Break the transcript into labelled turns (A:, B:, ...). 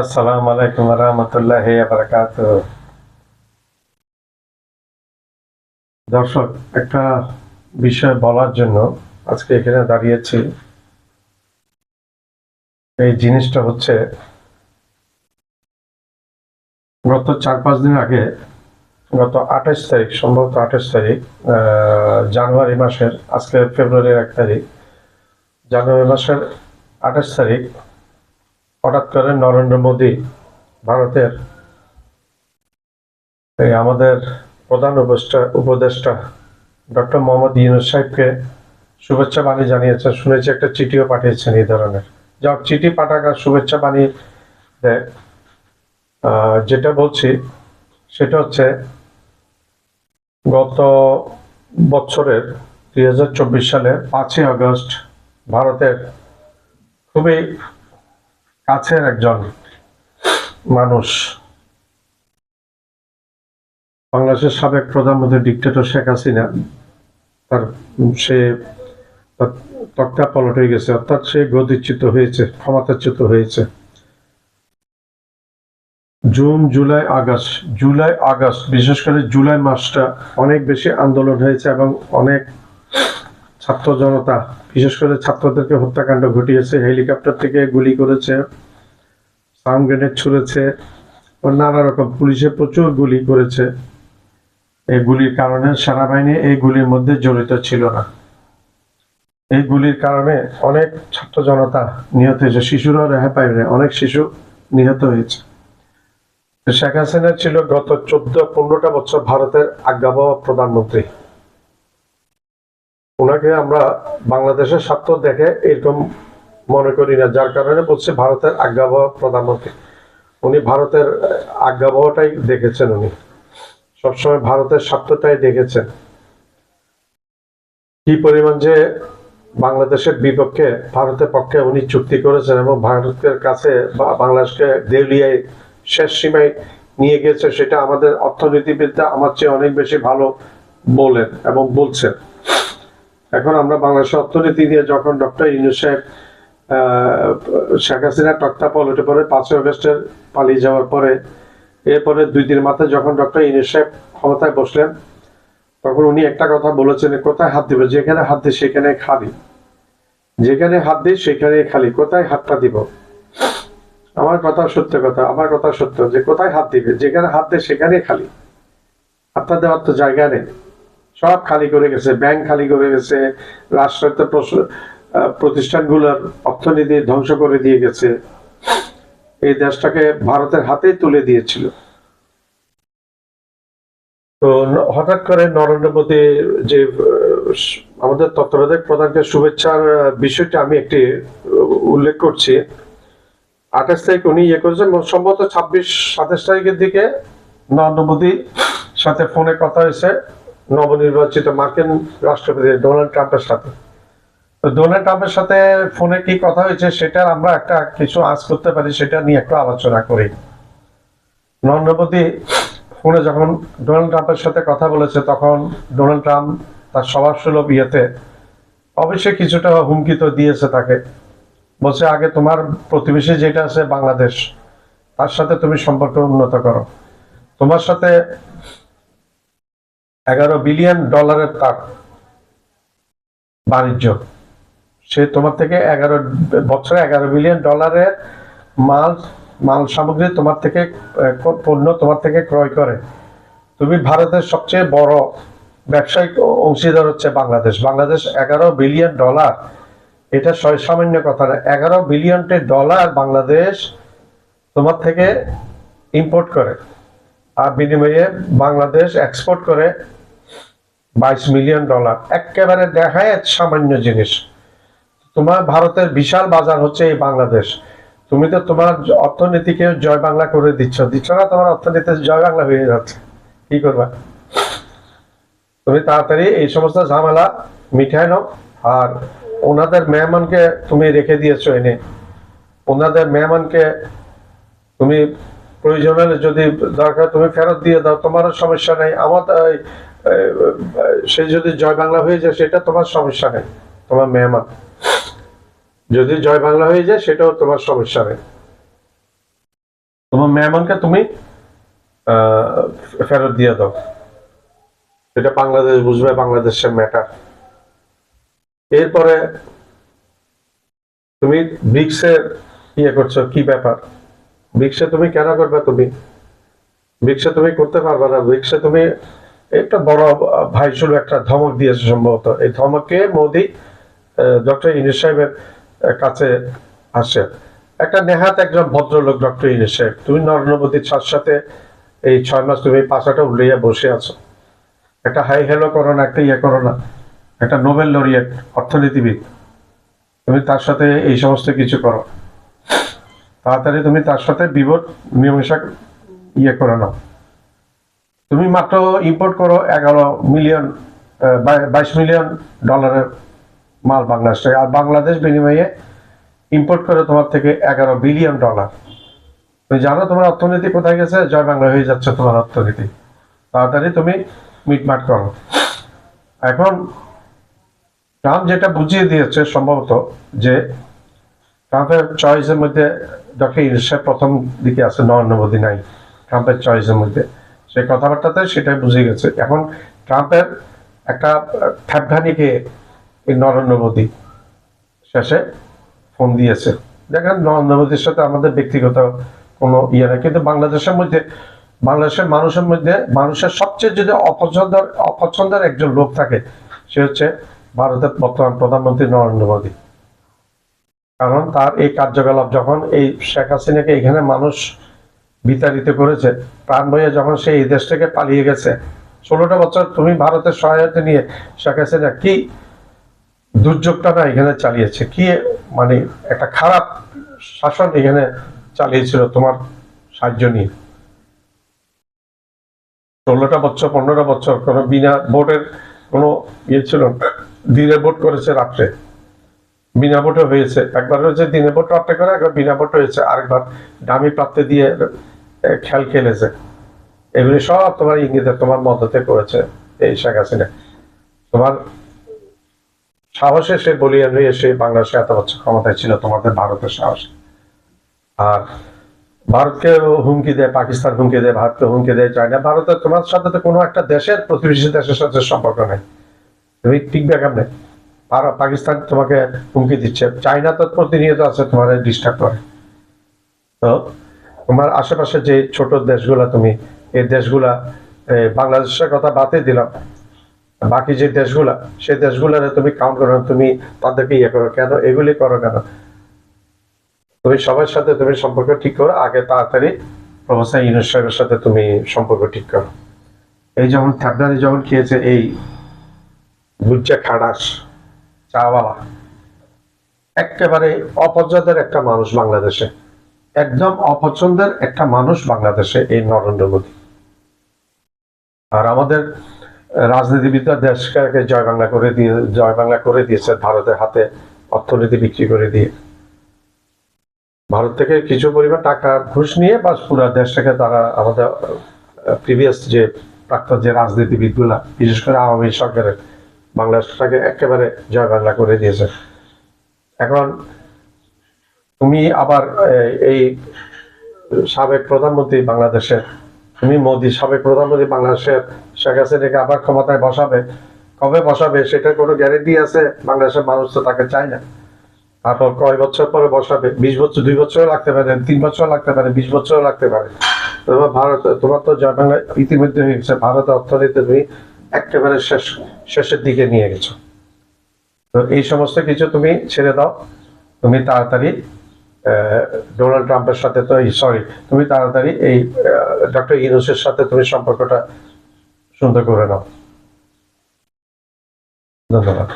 A: আসসালামু আলাইকুম রহমতুল্লাহ বারাকাত দর্শক, একটা বিষয় বলার জন্য আজকে এখানে দাঁড়িয়েছি। এই জিনিসটা হচ্ছে, গত চার পাঁচ দিন আগে, গত আঠাশ তারিখ, সম্ভবত আঠাশ তারিখ জানুয়ারি মাসের, আজকে ফেব্রুয়ারির এক তারিখ, জানুয়ারি মাসের আঠাশ তারিখ হঠাৎ করে নরেন্দ্র মোদী ভারতের এই আমাদের প্রধান উপদেষ্টা উপদেষ্টা ডক্টর মোহাম্মদ ইউনুস সাহেবকে শুভেচ্ছা বাণী জানিয়েছেন, শুনেছি একটা চিঠিও পাঠিয়েছেন এই ধরনের। যা চিঠি পাঠাকা শুভেচ্ছা বাণী যেটা বলছি, সেটা হচ্ছে গত বছরের দুই সালের পাঁচই আগস্ট ভারতের খুবই কাছের একজন মানুষ। বাংলাদেশের সাবেক প্রধানমন্ত্রী ডিক্টেটর শেখ হাসিনা, তার সে তক্তা পলট হয়ে গেছে, অর্থাৎ সে গদিচ্যুত হয়েছে, ক্ষমতাচ্যুত হয়েছে। June, July, August July, August, বিশেষ করে জুলাই মাসটা অনেক বেশি আন্দোলন হয়েছে এবং অনেক ছাত্র জনতা, বিশেষ করে ছাত্রদেরকে হত্যাকাণ্ড ঘটিয়েছে, হেলিকপ্টার থেকে গুলি করেছে, সাউন্ড গ্রেনেড ছুড়েছে, ও নানা রকম পুলিশে প্রচুর গুলি করেছে। এই গুলির কারণে সেনাবাহিনী এই গুলির মধ্যে জড়িত ছিল না। এই গুলির কারণে অনেক ছাত্র জনতা নিহত হয়েছে, শিশুরা রেহাই পায়নি অনেক শিশু নিহত হয়েছে। শেখ হাসিনা ছিল গত চোদ্দ, পনেরোটা বছর ভারতের আজ্ঞাবহ প্রধানমন্ত্রী। ওনাকে আমরা বাংলাদেশের স্বার্থ দেখে এরকম মনে করি না। যার কারণে বলছে ভারতের আজ্ঞাবহ প্রধানমন্ত্রী। উনি ভারতের আজ্ঞাবহটাই দেখেছেন উনি। সবসময় ভারতের স্বার্থটাই দেখেছেন। কি পরিমাণ যে বাংলাদেশের বিপক্ষে, ভারতের পক্ষে উনি চুক্তি করেছেন এবং ভারতের কাছে বাংলাদেশকে দেউলিয়ায় শেষ সীমায় নিয়ে গেছে, সেটা আমাদের অর্থনীতিবিদরা আমার চেয়ে অনেক বেশি ভালো বলেন এবং বলছেন। এখন আমরা বাংলাদেশের অর্থনীতি নিয়ে যখন ডক্টর ইউনুস সাহেব শেখ হাসিনা টকটা পলটে পরে পাঁচই অগস্টের পালিয়ে যাওয়ার পরে, এরপরে দুই দিন মাথায় যখন ডক্টর ইউনুস সাহেব ক্ষমতায় বসলেন, তখন উনি একটা কথা বলেছেন, কোথায় হাত দিবে? যেখানে হাত দিই সেখানে খালি। যেখানে হাত দিই সেখানে খালি। কোথায় হাতটা দিব? আমার কথা সত্য কথা, আমার কথা সত্য যে কোথায় হাত দিবে? যেখানে হাত দেয় সেখানে খালি। হাতটা দেওয়ার তো জায়গা নেই। সব খালি করে গেছে ব্যাংক খালি করে গেছে, রাষ্ট্রায়ত্ত প্রতিষ্ঠানগুলোর অর্থনীতি ধ্বংস করে দিয়ে গেছে। এই দেশটাকে ভারতের হাতে তুলে দিয়েছিল। তো হঠাৎ করে নরেন্দ্র মোদী যে আমাদের তত্ত্বাবধায়ক প্রধানকে শুভেচ্ছার বিষয়টা আমি একটি উল্লেখ করছি। আঠাশ তারিখ উনি ইয়ে করেছেন সম্ভবত ছাব্বিশ, সাতাশ তারিখের দিকে নরেন্দ্র মোদীর সাথে ফোনে কথা হয়েছে। নবনির্বাচিত মার্কিন রাষ্ট্রপতি ডোনাল্ড ট্রাম্পের সাথে। ডোনাল্ড ট্রাম্পের সাথে ফোনে কি কথা হয়েছে সেটা আমরা একটা কিছু আজ করতে পারি, সেটা নিয়ে একটু আলোচনা করি। নরেন্দ্র মোদী ফোনে যখন ডোনাল্ড ট্রাম্পের সাথে কথা বলেছে, তখন ডোনাল্ড ট্রাম্প তার স্বভাব সুলভ ইয়েতে অবশ্যই কিছুটা হুমকি তো দিয়েছে তাকে। বলছে, আগে তোমার প্রতিবেশী যেটা আছে বাংলাদেশ, তার সাথে তুমি সম্পর্ক উন্নত করো। তোমার সাথে এগারো বিলিয়ন ডলারের তার বাণিজ্য। সে তোমার থেকে এগারো, বছরে এগারো বিলিয়ন ডলারের মাল মাল সামগ্রী তোমার থেকে পণ্য তোমার থেকে ক্রয় করে। তুমি ভারতের সবচেয়ে বড় ব্যবসায়িক অংশীদার হচ্ছে বাংলাদেশ। বাংলাদেশ এগারো বিলিয়ন ডলার। এটা সামান্য কথা না। এগারো বিলিয়নটি ডলার বাংলাদেশ তোমার থেকে ইম্পোর্ট করে। আর বিনিময়ে বাংলাদেশ এক্সপোর্ট করে বাইশ মিলিয়ন ডলার একেবারে দেখায় সামান্য জিনিস। তোমার ভারতের বিশাল বাজার হচ্ছে এই বাংলাদেশ। তুমি তো তোমার অর্থনীতিকে জয় বাংলা করে দিচ্ছ। দিচ্ছ না, তোমার অর্থনীতি জয় বাংলা হয়ে যাচ্ছে। কি করবা? তুমি তাড়াতাড়ি এই সমস্ত ঝামেলা মিঠাই নাও। আর ওনাদের মেহমানকে তুমি রেখে দিয়েছ এনে। ওনাদের মেহমানকে তুমি প্রয়োজন হলে যদি দরকার তুমি ফেরত দিয়ে দাও, তোমারও সমস্যা নেই। আমার সে যদি জয় বাংলা হয়ে যায়, সেটা তোমার সমস্যা নেই, তোমার মেহমান। যদি জয় বাংলা হয়ে যায়, সেটাও তোমার সমস্যা নেই। তোমার মেহমানকে তুমি ফেরত দিয়ে দাও। এটা বাংলাদেশ বুঝবে, বাংলাদেশের ম্যাটার এরপরে তুমি ব্রিক্সের ইয়ে করছ, কি ব্যাপার? ব্রিক্সে তুমি কেন করবে তুমি? ব্রিক্সে তুমি করতে পারবে না। ব্রিক্সে তুমি একটা বড় আহ, ভাই শুরু একটা ধমক দিয়েছে সম্ভবত। এই ধমকে মোদি ডক্টর ইনিস সাহেবের কাছে আসে। একটা নেহাত একজন ভদ্রলোক ডক্টর ইনিস সাহেব তুমি নরেন্দ্র মোদীর সাথে সাথে এই ছয় মাস তুমি পাশাটা উল্লিয়ে বসে আছো। একটা হাই হেলো করো না একটা ইয়ে করো না। একটা নোবেল লরিয়েট অর্থনীতিবিদ তুমি তার সাথে এই সমস্ত কিছু করো। তাড়াতাড়ি তুমি তার সাথে বিভোট মীমাংসা ইয়ে করে নাও। তুমি মাত্র ইম্পোর্ট করো এগারো মিলিয়ন বাইশ মিলিয়ন ডলারের মাল বাংলাদেশে। আর বাংলাদেশ বিনিময়ে ইম্পোর্ট করে তোমার থেকে এগারো বিলিয়ন ডলার তুমি জানো তোমার অর্থনীতি কোথায় গেছে? জয় বাংলা হয়ে যাচ্ছে তোমার অর্থনীতি। তাড়াতাড়ি তুমি মিটমাট করো। এখন ট্রাম্প যেটা বুঝিয়ে দিয়েছে সম্ভবত যে ট্রাম্পের চয়েসের মধ্যে ডক্টর ইলিশা প্রথম দিকে আছে নরেন্দ্র মোদী নাই ট্রাম্পের চয়েসের মধ্যে। সেই কথাবার্তাতে সেটাই বুঝে গেছে। এখন ট্রাম্পের একটা ঠ্যাপঘানিকে এই নরেন্দ্র মোদী শেষে ফোন দিয়েছে। দেখেন নরেন্দ্র মোদীর সাথে আমাদের ব্যক্তিগত কোনো ইয়ে নেই। কিন্তু বাংলাদেশের মধ্যে, বাংলাদেশের মানুষের মধ্যে, মানুষের সবচেয়ে যদি অপছন্দের অপছন্দের একজন লোক থাকে, সে হচ্ছে ভারতের বর্তমান প্রধানমন্ত্রী নরেন্দ্র মোদী কারণ তার এই কার্যকলাপ যখন এই শেখ হাসিনাকে এখানে মানুষ বিতাড়িত করেছে, প্রাণ বইয়ে যখন সে এই দেশ থেকে পালিয়ে গেছে, ষোলোটা বছর তুমি ভারতের সহায়তা নিয়ে শেখ হাসিনা কি দুর্যোগটা না এখানে চালিয়েছে, কি মানে একটা খারাপ শাসন এখানে চালিয়েছিল তোমার সাহায্য নিয়ে ষোলোটা বছর পনেরোটা বছর কোনো বিনা ভোটের কোনো ইয়ে ছিল। দিনে ভোট করেছে রাত্রে বিনা ভোটে হয়েছে। একবার হয়েছে, দিনে ভোট রাত্রে করে, একবার বিনা ভোট হয়েছে। আরেকবার দামি প্রাপ্তি দিয়ে খেল খেলেছে। এগুলি সব তোমার ইঙ্গিতে, তোমার মদতে করেছে এই শেখ হাসিনা। তোমার সাহসে সে বলিয়ান হয়ে সে বাংলাদেশে এত বছর ক্ষমতায় ছিল, তোমাদের ভারতের সাহস। আর ভারতকে হুমকি দেয়, পাকিস্তান হুমকি দেয়, ভারতকে হুমকি দেয়, চায়না, ভারতের তোমার সাথে তো কোনো একটা দেশের প্রতিবেশী দেশের সাথে সম্পর্ক নেই। তুমি ঠিক টিকবে কেমনে? পাকিস্তান তোমাকে হুমকি দিচ্ছে। চায়না তো প্রতিনিয়ত আছে তোমার ডিস্টার্ব করে। তো তোমার আশেপাশে যে ছোট দেশগুলা তুমি, এই দেশগুলা বাংলাদেশের কথা বাদই দিলাম। বাকি যে দেশগুলা, সেই দেশগুলারে তুমি কাউন্ট করো, তুমি তাদেরকে ইয়ে করো। কেন? এগুলি করো কেন? তুমি সবার সাথে তুমি সম্পর্ক ঠিক করো, আগে তাড়াতাড়ি প্রফেসর ইউনুস সাহেবের সাথে তুমি সম্পর্ক ঠিক করো। এই যেমন থাকদারি যখন খেয়েছে এই গুজ্জা খাড়াস চাওয়ালা একেবারে অপছন্দের একটা মানুষ বাংলাদেশে। একদম অপছন্দের একটা মানুষ বাংলাদেশে এই নরেন্দ্র মোদী। আর আমাদের রাজনীতিবিদরা দেশকে জয় বাংলা করে দিয়ে, জয় বাংলা করে দিয়েছে ভারতের হাতে অর্থনীতি বিক্রি করে দিয়ে। ভারত থেকে কিছু পরিমাণ টাকা ঘুষ নিয়ে বাস পুরো দেশটাকে তারা আমাদের প্রিভিয়াস যে প্রাক্তন যে রাজনীতিবিদগুলা, বিশেষ করে আওয়ামী সরকারের বাংলাদেশটাকে একেবারে জয় বাংলা করে দিয়েছে। এখন তুমি আবার এই, সাবেক প্রধানমন্ত্রী বাংলাদেশের তুমি মোদী সাবেক প্রধানমন্ত্রী বাংলাদেশের শেখ হাসিনাকে আবার ক্ষমতায় বসাবে কবে বসাবে সেটার কোনো গ্যারেন্টি আছে? বাংলাদেশের মানুষ তো তাকে চায় না। তারপর কয় বছর পরে বসাবে? বিশ বছর দুই বছরও লাগতে পারে তিন বছর লাগতে পারে বিশ বছরও লাগতে পারে। তোমার ভারত তোমার তো জয় বাংলা ইতিমধ্যে হয়ে গেছে ভারত অর্থনীতি তুমি একেবারে শেষ, শেষের দিকে নিয়ে গেছো। তো এই সমস্ত কিছু তুমি ছেড়ে দাও। তুমি তাড়াতাড়ি ডোনাল্ড ট্রাম্পের সাথে তো সরি তুমি তাড়াতাড়ি এই ডক্টর ইউনুসের সাথে তুমি সম্পর্কটা সুন্দর করে নাও। ধন্যবাদ।